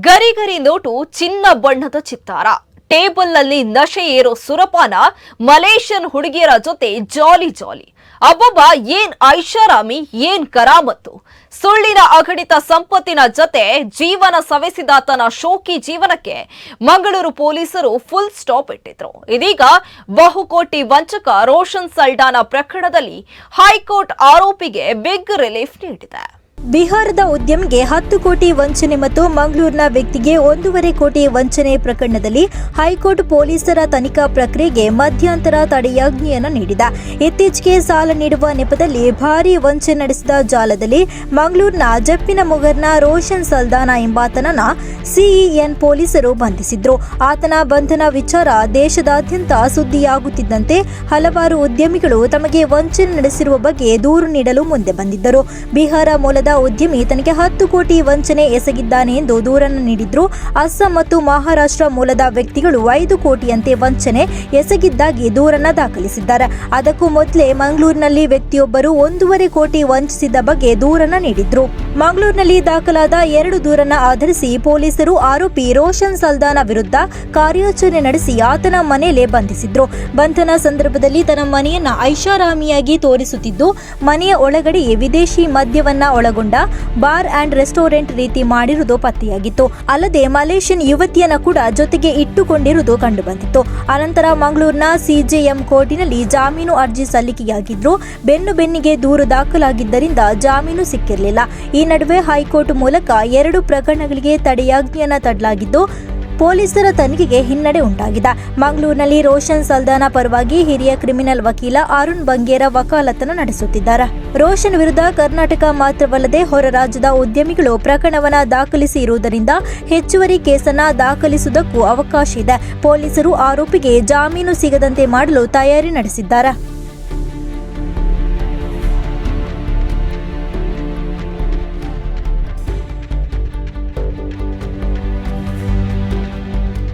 ಗರಿಗರಿ note ಚಿನ್ನ ಬಣ್ಣದ ಚಿತ್ತಾರ. ಟೇಬಲ್ನಲ್ಲಿ ನಶೆ ಏರೋ ಸುರಪಾನ, ಮಲೇಷಿಯನ್ ಹುಡುಗಿಯರ ಜೊತೆ ಜಾಲಿ ಜಾಲಿ. ಅಬ್ಬಬ್ಬ, ಏನ್ ಐಷಾರಾಮಿ, ಏನ್ ಕರಾಮತ್ತು. ಸುಳ್ಳಿನ ಅಘಟಿತ ಸಂಪತ್ತಿನ ಜೊತೆ ಜೀವನ ಸವೆಸಿದಾತನ ಶೋಕಿ ಜೀವನಕ್ಕೆ ಮಂಗಳೂರು ಪೊಲೀಸರು ಫುಲ್ ಸ್ಟಾಪ್ ಇಟ್ಟಿದ್ರು. ಇದೀಗ ಬಹುಕೋಟಿ ವಂಚಕ ರೋಷನ್ ಸಲ್ಡಾನ ಪ್ರಕರಣದಲ್ಲಿ ಹೈಕೋರ್ಟ್ ಆರೋಪಿಗೆ ಬಿಗ್ ರಿಲೀಫ್ ನೀಡಿದೆ. ಬಿಹಾರದ ಉದ್ಯಮಿಗೆ ಹತ್ತು ಕೋಟಿ ವಂಚನೆ ಮತ್ತು ಮಂಗಳೂರಿನ ವ್ಯಕ್ತಿಗೆ ಒಂದೂವರೆ ಕೋಟಿ ವಂಚನೆ ಪ್ರಕರಣದಲ್ಲಿ ಹೈಕೋರ್ಟ್ ಪೊಲೀಸರ ತನಿಖಾ ಪ್ರಕ್ರಿಯೆಗೆ ಮಧ್ಯಂತರ ತಡೆಯಾಜ್ಞೆಯನ್ನು ನೀಡಿದ. ಇತ್ತೀಚೆಗೆ ಸಾಲ ನೀಡುವ ನೆಪದಲ್ಲಿ ಭಾರೀ ವಂಚನೆ ನಡೆಸಿದ ಜಾಲದಲ್ಲಿ ಮಂಗಳೂರಿನ ಜಪ್ಪಿನ ಮೊಗರ್ನ ರೋಷನ್ ಸಲ್ದಾನ ಎಂಬಾತನನ್ನ ಸಿಇಎನ್ ಪೊಲೀಸರು ಬಂಧಿಸಿದ್ರು. ಆತನ ಬಂಧನ ವಿಚಾರ ದೇಶದಾದ್ಯಂತ ಸುದ್ದಿಯಾಗುತ್ತಿದ್ದಂತೆ ಹಲವಾರು ಉದ್ಯಮಿಗಳು ತಮಗೆ ವಂಚನೆ ನಡೆಸಿರುವ ಬಗ್ಗೆ ದೂರು ನೀಡಲು ಮುಂದೆ ಬಂದಿದ್ದರು. ಬಿಹಾರ ಮೂಲದ ಉದ್ಯಮಿ ತನಗೆ ಹತ್ತು ಕೋಟಿ ವಂಚನೆ ಎಸಗಿದ್ದಾನೆ ಎಂದು ದೂರನ್ನು ನೀಡಿದ್ರು. ಅಸ್ಸಾಂ ಮತ್ತು ಮಹಾರಾಷ್ಟ್ರ ಮೂಲದ ವ್ಯಕ್ತಿಗಳು ಐದು ಕೋಟಿಯಂತೆ ವಂಚನೆ ಎಸಗಿದ್ದಾಗಿ ದೂರನ್ನು ದಾಖಲಿಸಿದ್ದಾರೆ. ಅದಕ್ಕೂ ಮೊದಲೇ ಮಂಗಳೂರಿನಲ್ಲಿ ವ್ಯಕ್ತಿಯೊಬ್ಬರು ಒಂದೂವರೆ ಕೋಟಿ ವಂಚಿಸಿದ ಬಗ್ಗೆ ದೂರನ್ನು ನೀಡಿದ್ರು. ಮಂಗಳೂರಿನಲ್ಲಿ ದಾಖಲಾದ ಎರಡು ದೂರನ್ನ ಆಧರಿಸಿ ಪೊಲೀಸರು ಆರೋಪಿ ರೋಷನ್ ಸಲ್ದಾನ ವಿರುದ್ಧ ಕಾರ್ಯಾಚರಣೆ ನಡೆಸಿ ಆತನ ಮನೆಯಲ್ಲೇ ಬಂಧಿಸಿದ್ರು. ಬಂಧನ ಸಂದರ್ಭದಲ್ಲಿ ತನ್ನ ಮನೆಯನ್ನ ಐಷಾರಾಮಿಯಾಗಿ ತೋರಿಸುತ್ತಿದ್ದು, ಮನೆಯ ಒಳಗಡೆಯೇ ವಿದೇಶಿ ಮದ್ಯವನ್ನ ಒಳಗೊಂಡ ಬಾರ್ ಅಂಡ್ ರೆಸ್ಟೋರೆಂಟ್ ರೀತಿ ಮಾಡಿರುವುದು ಪತ್ತೆಯಾಗಿತ್ತು. ಅಲ್ಲದೆ ಮಲೇಷಿಯನ್ ಯುವತಿಯನ್ನ ಕೂಡ ಜೊತೆಗೆ ಇಟ್ಟುಕೊಂಡಿರುವುದು ಕಂಡುಬಂದಿತ್ತು. ಅನಂತರ ಮಂಗಳೂರಿನ ಸಿಜೆಎಂ ಕೋರ್ಟಿನಲ್ಲಿ ಜಾಮೀನು ಅರ್ಜಿ ಸಲ್ಲಿಕೆಯಾಗಿದ್ರು ಬೆನ್ನು ಬೆನ್ನಿಗೆ ದೂರು ದಾಖಲಾಗಿದ್ದರಿಂದ ಜಾಮೀನು ಸಿಕ್ಕಿರಲಿಲ್ಲ. ಈ ನಡುವೆ ಹೈಕೋರ್ಟ್ ಮೂಲಕ ಎರಡು ಪ್ರಕರಣಗಳಿಗೆ ತಡೆಯಾಜ್ಞೆಯನ್ನ ತಡಲಾಗಿದ್ದು ಪೊಲೀಸರ ತನಿಖೆಗೆ ಹಿನ್ನಡೆ ಉಂಟಾಗಿದೆ. ಮಂಗಳೂರಿನಲ್ಲಿ ರೋಷನ್ ಸಲ್ದಾನ ಪರವಾಗಿ ಹಿರಿಯ ಕ್ರಿಮಿನಲ್ ವಕೀಲ ಅರುಣ್ ಬಂಗೇರ ವಕಾಲತನ್ನು ನಡೆಸುತ್ತಿದ್ದಾರೆ. ರೋಷನ್ ವಿರುದ್ಧ ಕರ್ನಾಟಕ ಮಾತ್ರವಲ್ಲದೆ ಹೊರ ರಾಜ್ಯದ ಉದ್ಯಮಿಗಳು ಪ್ರಕರಣವನ್ನು ದಾಖಲಿಸಿ ಇರುವುದರಿಂದ ಹೆಚ್ಚುವರಿ ಕೇಸನ್ನ ದಾಖಲಿಸುವುದಕ್ಕೂ ಅವಕಾಶ ಇದೆ. ಪೊಲೀಸರು ಆರೋಪಿಗೆ ಜಾಮೀನು ಸಿಗದಂತೆ ಮಾಡಲು ತಯಾರಿ ನಡೆಸಿದ್ದಾರೆ.